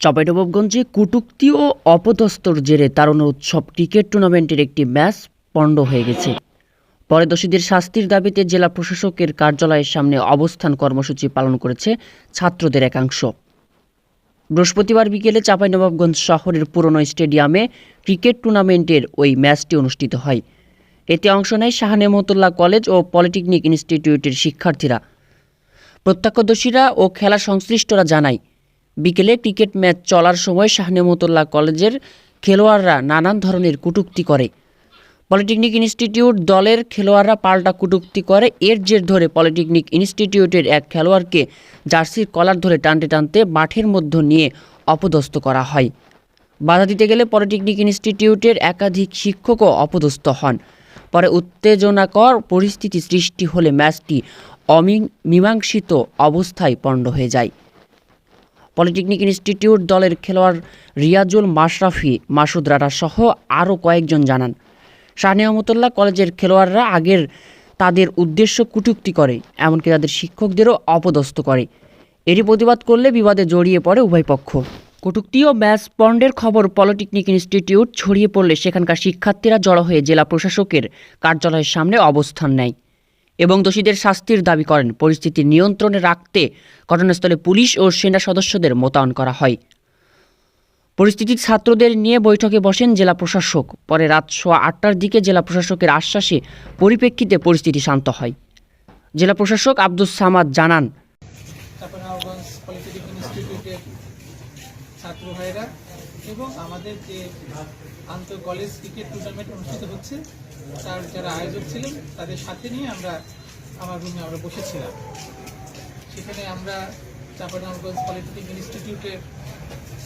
চাঁপাইনবাবগঞ্জে কটূক্তি ও অপদস্তর জেরে তারুণ্য উৎসব ক্রিকেট টুর্নামেন্টের একটি ম্যাচ পণ্ড হয়ে গেছে। পরে দোষীদের শাস্তির দাবিতে জেলা প্রশাসকের কার্যালয়ের সামনে অবস্থান কর্মসূচি পালন করেছে ছাত্রদের একাংশ। বৃহস্পতিবার বিকেলে চাঁপাইনবাবগঞ্জ শহরের পুরনো স্টেডিয়ামে ক্রিকেট টুর্নামেন্টের ওই ম্যাচটি অনুষ্ঠিত হয়। এতে অংশ নেয় শাহনেমতুল্লাহ কলেজ ও পলিটেকনিক ইনস্টিটিউটের শিক্ষার্থীরা। প্রত্যক্ষদর্শীরা ও খেলা সংশ্লিষ্টরা জানায় বিকেলে ক্রিকেট ম্যাচ চলার সময় শাহনেমতুল্লাহ কলেজের খেলোয়াড়রা নানান ধরনের কটূক্তি করে। পলিটেকনিক ইনস্টিটিউট দলের খেলোয়াড়রা পাল্টা কটূক্তি করে। এর জের ধরে পলিটেকনিক ইনস্টিটিউটের এক খেলোয়াড়কে জার্সির কলার ধরে টানতে টানতে মাঠের মধ্যে নিয়ে অপদস্থ করা হয়। বাধা দিতে গেলে পলিটেকনিক ইনস্টিটিউটের একাধিক শিক্ষকও অপদস্থ হন। পরে উত্তেজনাকর পরিস্থিতি সৃষ্টি হলে ম্যাচটি অমীমাংসিত অবস্থায় পণ্ড হয়ে যায়। পলিটেকনিক ইনস্টিটিউট দলের খেলোয়াড় রিয়াজুল মাশরাফি, মাসুদ রানা সহ আরও কয়েকজন জানান। শাহ নিয়ামতুল্লাহ কলেজের খেলোয়াড়রা আগের তাদের উদ্দেশ্য কটূক্তি করে, এমনকি তাদের শিক্ষকদেরও অপদস্থ করে। এরই প্রতিবাদ করলে বিবাদে জড়িয়ে পড়ে উভয় পক্ষ। কটূক্তি ও ম্যাচ পন্ডের খবর পলিটেকনিক ইনস্টিটিউট ছড়িয়ে পড়লে সেখানকার শিক্ষার্থীরা জড়ো হয়ে জেলা প্রশাসকের কার্যালয়ের সামনে অবস্থান নেয়। এবং দোষীদের শাস্তির দাবি করেন। পরিস্থিতি নিয়ন্ত্রণে রাখতে ঘটনাস্থলে পুলিশ ও সেনা সদস্যদের মোতায়েন করা হয়। পরিস্থিতি ছাত্রদের নিয়ে বৈঠকে বসেন জেলা প্রশাসক। পরে রাত সোয়া আটটার দিকে জেলা প্রশাসকের আশ্বাসে পরিপ্রেক্ষিতে পরিস্থিতি শান্ত হয়। জেলা প্রশাসক আব্দুস সামাদ জানান ছাত্র ভাইরা এবং আমাদের যে আন্তঃ কলেজ ক্রিকেট টুর্নামেন্ট অনুষ্ঠিত হচ্ছে, তার যারা আয়োজক ছিলেন, তাদের সাথে নিয়ে আমরা আমার রুমে আমরা বসেছিলাম। সেখানে আমরা চাপানগঞ্জ পলিটেকনিক ইনস্টিটিউটের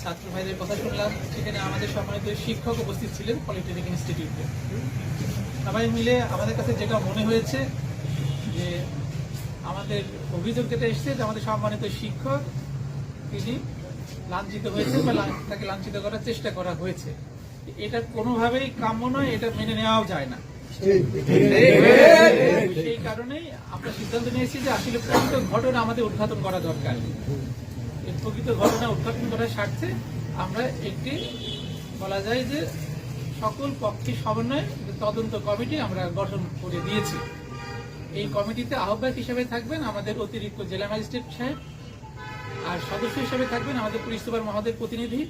ছাত্র ভাইদের কথা শুনলাম। সেখানে আমাদের সম্মানিত শিক্ষক উপস্থিত ছিলেন পলিটেকনিক ইনস্টিটিউটে সবাই মিলে আমাদের কাছে যেটা মনে হয়েছে যে আমাদের অভিযোগ যেটা এসছে যে আমাদের সম্মানিত শিক্ষক তিনি লাঞ্ছিত হয়েছে বা তাকে লাঞ্ছিত করার চেষ্টা করা হয়েছে। এটা কোনোভাবেই কাম্য নয়, এটা মেনে নেওয়াও যায় না। সেই কারণেই আমরা সিদ্ধান্ত নিয়েছি যে আসলে প্রকৃত ঘটনা আমাদের উদ্ঘাটন করা দরকার। প্রকৃত ঘটনা উদ্ঘাটন করার স্বার্থে আমরা একটি, বলা যায় যে সকল পক্ষে সমন্বয়ে তদন্ত কমিটি আমরা গঠন করে দিয়েছি। এই কমিটিতে আহ্বায়ক হিসেবে থাকবেন আমাদের অতিরিক্ত জেলা ম্যাজিস্ট্রেট সাহেব আর সদস্য হিসেবে থাকবেন আমাদের পুলিশ সুপার মহোদয় প্রতিনিধি,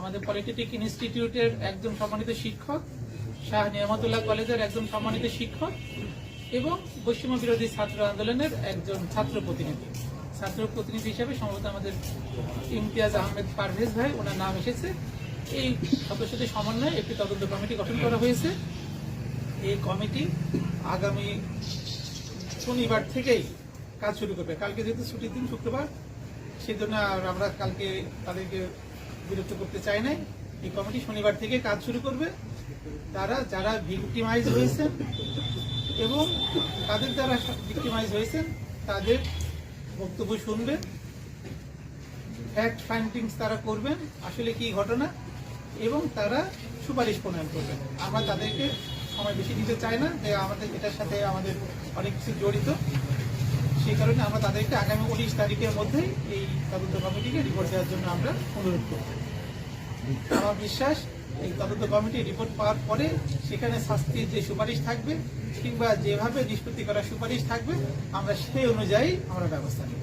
আমাদের পলিটেকনিক ইনস্টিটিউটের একজন সম্মানিত শিক্ষক, শাহ নিয়ামতুল্লাহ কলেজের একজন সম্মানিত শিক্ষক এবং পশ্চিমা বিরোধী ছাত্র আন্দোলনের একজন ছাত্র প্রতিনিধি। ছাত্র প্রতিনিধি হিসেবে সম্ভবত আমাদের ইমতিয়াজ আহমেদ পারভেজ ভাই, ওনার নাম এসেছে। এই সদস্যদের সমন্বয়ে একটি তদন্ত কমিটি গঠন করা হয়েছে। এই কমিটি আগামী শনিবার থেকেই কাজ শুরু করবে। কালকে যেহেতু ছুটির দিন, শুক্রবার সেই জন্য আর আমরা কালকে তাদেরকে বিরক্ত করতে চাই নাই। এই কমিটি শনিবার থেকে কাজ শুরু করবে। তারা, যারা ভিক্টিমাইজ হয়েছেন এবং তাদের যারা ভিক্টিমাইজ হয়েছেন, তাদের বক্তব্য শুনবে ফ্যাক্ট ফাইন্ডিংস তারা করবেন, আসলে কি ঘটনা, এবং তারা সুপারিশ প্রণয়ন করবেন। আমরা তাদেরকে সময় বেশি দিতে চাই না, যে আমাদের, এটার সাথে আমাদের অনেক কিছু জড়িত। সেই কারণে আমরা তাদেরকে আগামী উনিশ তারিখের মধ্যেই এই তদন্ত কমিটিকে রিপোর্ট দেওয়ার জন্য আমরা অনুরোধ করব। আমার বিশ্বাস, এই তদন্ত কমিটি রিপোর্ট পাওয়ার পরে সেখানে শাস্তির যে সুপারিশ থাকবে কিংবা যেভাবে নিষ্পত্তি করার সুপারিশ থাকবে, আমরা সেই অনুযায়ী আমরা ব্যবস্থা নেব।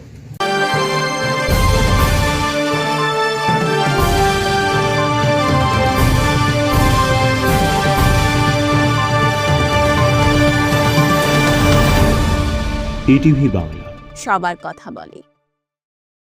এটিভি বাংলা? সবার কথা বলে।